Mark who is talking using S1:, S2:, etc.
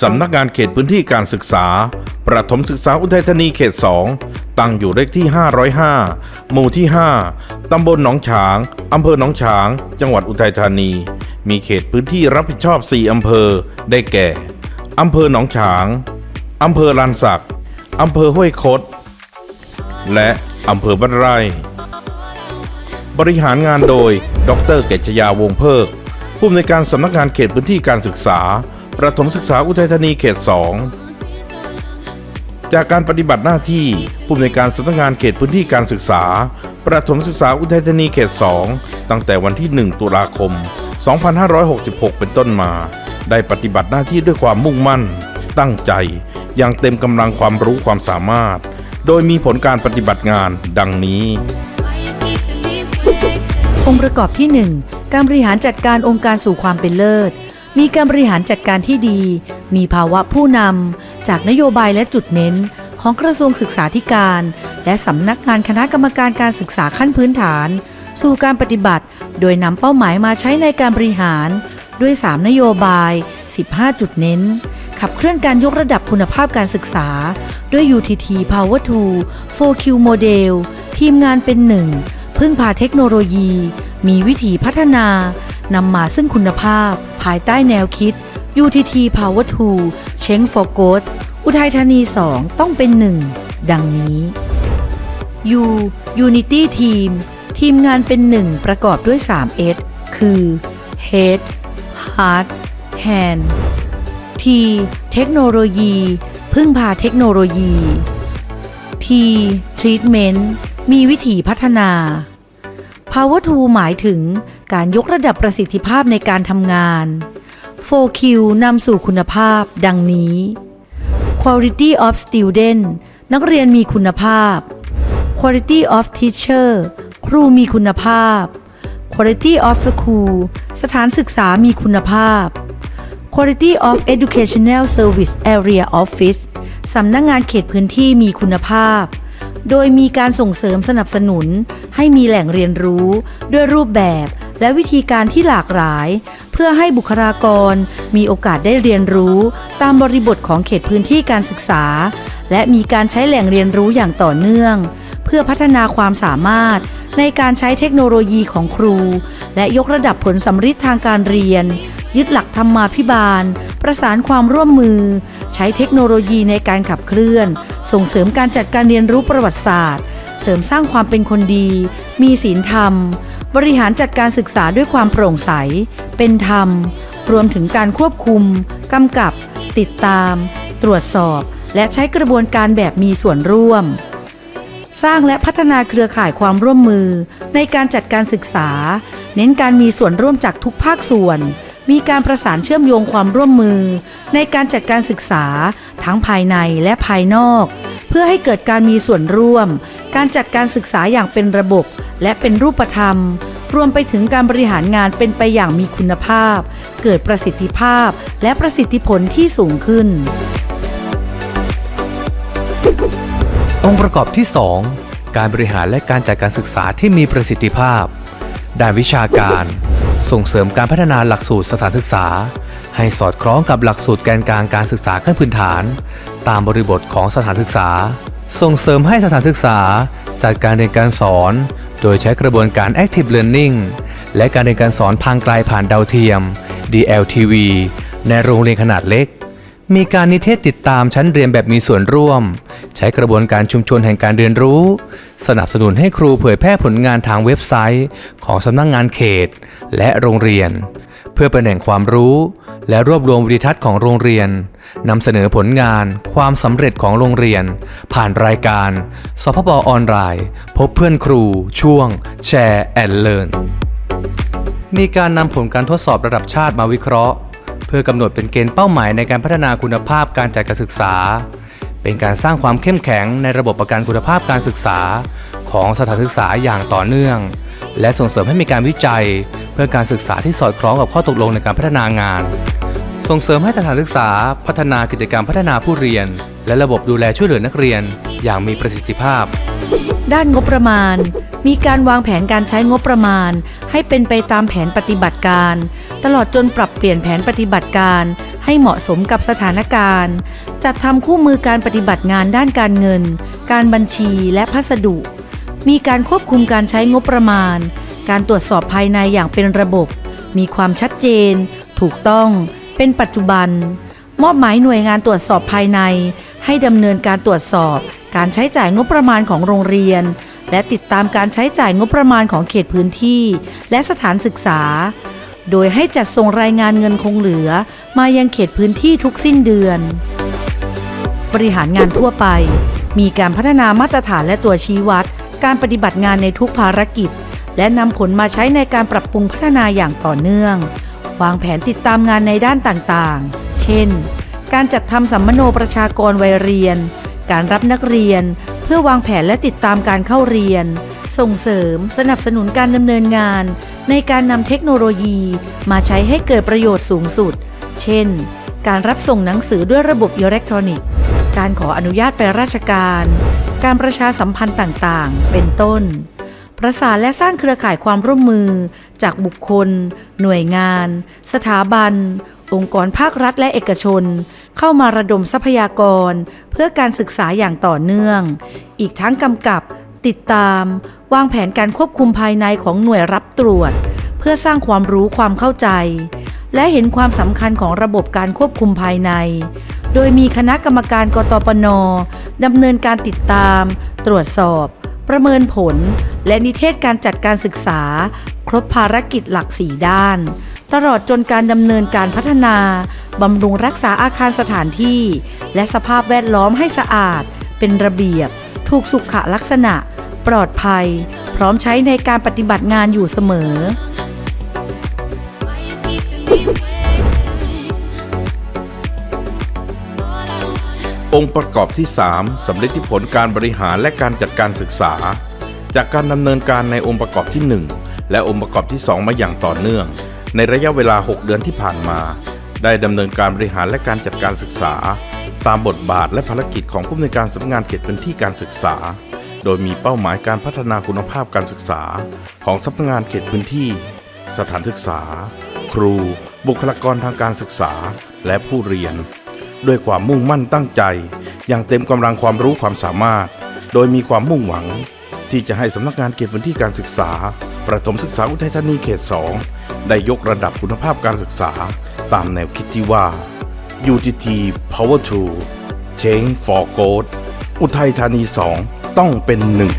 S1: สำนักงานเขตพื้นที่การศึกษา ประถมศึกษาอุทัยธานีเขต 2 ตั้งอยู่เลขที่ 505 หมู่ที่ 5 ตำบลหนองฉาง อำเภอหนองฉาง จังหวัดอุทัยธานี มีเขตพื้นที่รับผิดชอบ 4 อำเภอ ได้แก่ อำเภอหนองฉาง อำเภอลานสัก อำเภอห้วยคด และอำเภอบ้านไร่ บริหารงานโดย ดรเกษยาวงศ์เพิกผู้อำนวยการสำนักงานเขตพื้นที่การศึกษา ประถมศึกษาอุทัยธานีเขต 2 จากการปฏิบัติหน้าที่ผู้อำนวยการสำนักงานเขตพื้นที่การศึกษา ประถมศึกษาอุทัยธานีเขต 2 ตั้งแต่วันที่ 1 ตุลาคม 2566 เป็นต้นมา ได้ปฏิบัติหน้าที่ด้วยความมุ่งมั่น ตั้งใจอย่างเต็มกำลังความรู้ความสามารถ โดยมีผลการปฏิบัติงานดังนี้
S2: องค์ประกอบที่ 1 การบริหารจัดการองค์การสู่ความเป็นเลิศ มีการบริหารจัดการที่ดี มีภาวะผู้นำจากนโยบายและจุดเน้นของกระทรวงศึกษาธิการ และสำนักงานคณะกรรมการการศึกษาขั้นพื้นฐาน สู่การปฏิบัติ โดยนำเป้าหมายมาใช้ในการบริหาร ด้วย 3 นโยบาย 15 จุดเน้น ขับเคลื่อนการยกระดับคุณภาพการศึกษา ด้วย UTT Power 2 4Q Model ทีมงานเป็นหนึ่งพึ่งพาเทคโนโลยี มีวิธีพัฒนา นำมาซึ่งคุณภาพ ภายใต้แนวคิด UTT Power 2 Change for Growth อุทัยธานี 2 ต้องเป็นหนึ่งดังนี้ U Unity Team ทีมงานเป็นหนึ่งประกอบด้วย 3 S คือ Head Heart Hand T เทคโนโลยี พึ่งพาเทคโนโลยี T Treatment มีวิธีพัฒนา Power 2 หมายถึง การยกระดับประสิทธิภาพในการทำงาน 4Q นำสู่คุณภาพ ดังนี้ Quality of Student นักเรียนมีคุณภาพ Quality of Teacher ครูมีคุณภาพ Quality of School สถานศึกษามีคุณภาพ Quality of Educational Service Area Office สำนักงงานเขตพื้นที่มีคุณภาพ โดยมีการส่งเสริมสนับสนุนให้มีแหล่งเรียนรู้ด้วยรูปแบบ และวิธีการที่หลากหลาย เพื่อให้บุคลากรมีโอกาสได้เรียนรู้ ตามบริบทของเขตพื้นที่การศึกษา และมีการใช้แหล่งเรียนรู้อย่างต่อเนื่อง เพื่อพัฒนาความสามารถในการใช้เทคโนโลยีของครู และยกระดับผลสำฤทธิ์ทางการเรียน ยึดหลักธรรมาภิบาล ประสานความร่วมมือ ใช้เทคโนโลยีในการขับเคลื่อน ส่งเสริมการจัดการเรียนรู้ประวัติศาสตร์ เสริมสร้างความเป็นคนดี มีศีลธรรม บริหารจัดการศึกษาด้วยความโปร่งใส เป็นธรรม รวมถึงการควบคุม กำกับ ติดตาม ตรวจสอบ และใช้กระบวนการแบบมีส่วนร่วม สร้างและพัฒนาเครือข่ายความร่วมมือในการจัดการศึกษา เน้นการมีส่วนร่วมจากทุกภาคส่วน มีการประสานเชื่อมโยงความร่วมมือ ในการจัดการศึกษาทั้งภายในและภายนอก เพื่อให้เกิดการมีส่วนร่วม การจัดการศึกษาอย่างเป็นระบบ และเป็นรูปธรรม รวมไปถึงการบริหารงานเป็นไปอย่างมีคุณภาพ เกิดประสิทธิภาพและประสิทธิผลที่สูงขึ้น
S3: องค์ประกอบที่ 2 การบริหารและการจัดการศึกษาที่มีประสิทธิภาพ ด้านวิชาการ ส่งเสริมการพัฒนาหลักสูตรสถานศึกษา ให้สอดคล้องกับหลักสูตรแกนกลางการศึกษาขั้นพื้นฐาน ตามบริบทของสถานศึกษา ส่งเสริมให้สถานศึกษา จัดการเรียนการสอน โดยใช้กระบวนการ Active Learning และการเรียนการสอนทางไกลผ่านดาวเทียม DLTV ในโรงเรียนขนาดเล็ก มีการนิเทศติดตามชั้นเรียนแบบมีส่วนร่วม ใช้กระบวนการชุมชนแห่งการเรียนรู้ สนับสนุนให้ครูเผยแพร่ผลงานทางเว็บไซต์ ของสำนักงงานเขต และโรงเรียน เพื่อเป็นแหล่งความรู้ และรวบรวมวิดีทัศน์ของโรงเรียนนำเสนอผลงาน ความสำเร็จของโรงเรียน ผ่านรายการสพบออนไลน์ พบเพื่อนครู ช่วง แชร์แอนเลิร์นมีการนำผลการทดสอบระดับชาติมาวิเคราะห์ เพื่อกำหนดเป็นเกณฑ์เป้าหมายในการพัฒนาคุณภาพการจัดการศึกษา เป็นการสร้างความเข้มแข็งในระบบประกันคุณภาพการศึกษา ของสถานศึกษาอย่างต่อเนื่อง และส่งเสริมให้มีการวิจัย เพื่อการศึกษาที่สอดคล้องกับข้อตกลงในการพัฒนางาน ส่งเสริมให้สถานศึกษา พัฒนากิจกรรมพัฒนาผู้เรียน และระบบดูแลช่วยเหลือนักเรียน อย่างมีประสิทธิภาพ
S2: ด้านงบประมาณ มีการวางแผนการใช้งบประมาณ ให้เป็นไปตามแผนปฏิบัติการ ตลอดจนปรับเปลี่ยนแผนปฏิบัติการ ให้เหมาะสมกับสถานการณ์ จัดทำคู่มือการปฏิบัติงานด้านการเงิน การบัญชีและพัสดุ มีการควบคุมการใช้งบประมาณ การตรวจสอบภายในอย่างเป็นระบบ มีความชัดเจน ถูกต้อง เป็นปัจจุบัน มอบหมายหน่วยงานตรวจสอบภายใน ให้ดำเนินการตรวจสอบ การใช้จ่ายงบประมาณของโรงเรียนและติดตามการใช้จ่ายงบประมาณของเขตพื้นที่ และสถานศึกษา โดยให้จัดส่งรายงานเงินคงเหลือ มายังเขตพื้นที่ทุกสิ้นเดือน บริหารงานทั่วไป มีการพัฒนามาตรฐานและตัวชี้วัด การปฏิบัติงานในทุกภารกิจ และนำผลมาใช้ในการปรับปรุงพัฒนาอย่างต่อเนื่อง วางแผนติดตามงานในด้านต่างๆ เช่น การจัดทำสัมมโนประชากรวัยเรียน การรับนักเรียน เพื่อวางแผนและติดตามการเข้าเรียน ส่งเสริมสนับสนุนการดำเนินงาน ในการนำเทคโนโลยีมาใช้ให้เกิดประโยชน์สูงสุด เช่น การรับส่งหนังสือด้วยระบบอิเล็กทรอนิกส์ การขออนุญาตไปราชการ การประชาสัมพันธ์ต่างๆ เป็นต้น ประสานและสร้างเครือข่ายความร่วมมือ จากบุคคล หน่วยงาน สถาบัน องค์กรภาครัฐและเอกชน เข้ามาระดมทรัพยากร เพื่อการศึกษาอย่างต่อเนื่อง อีกทั้งกำกับ ติดตาม วางแผนการควบคุมภายในของหน่วยรับตรวจ เพื่อสร้างความรู้ความเข้าใจ และเห็นความสำคัญของระบบการควบคุมภายใน โดยมีคณะกรรมการกตปนดำเนินการติดตาม ตรวจสอบ ประเมินผล และนิเทศการจัดการศึกษา ครบภารกิจหลักสี่ด้าน ตลอดจนการดำเนินการพัฒนาบำรุงรักษาอาคารสถานที่ และสภาพแวดล้อมให้สะอาด เป็นระเบียบ ถูกสุขลักษณะ ปลอดภัย พร้อมใช้ในการปฏิบัติงานอยู่เสมอ
S1: องค์ประกอบที่ 3 สำเร็จที่ผลการบริหารและการจัดการศึกษา จากการดำเนินการในองค์ประกอบที่ 1 และองค์ประกอบที่ 2 มาอย่างต่อเนื่อง ในระยะเวลา 6 เดือนที่ผ่านมา ได้ดำเนินการบริหารและการจัดการศึกษา ตามบทบาทและภารกิจของผู้อำนวยการสำนักงานเขตพื้นที่การศึกษา โดยมีเป้าหมายการพัฒนาคุณภาพการศึกษา ของสำนักงานเขตพื้นที่ สถานศึกษา ครู บุคลากรทางการศึกษา และผู้เรียน ด้วยความมุ่งมั่นตั้งใจ อย่างเต็มกำลังความรู้ความสามารถ โดยมีความมุ่งหวัง ที่จะให้สำนักงานเขตพื้นที่การศึกษา ประถมศึกษาอุทัยธานีเขต 2 ได้ยกระดับคุณภาพการศึกษา ตามแนวคิดที่ว่า UTT Power to Change for Good อุทัยธานี 2 ต้องเป็นหนึ่ง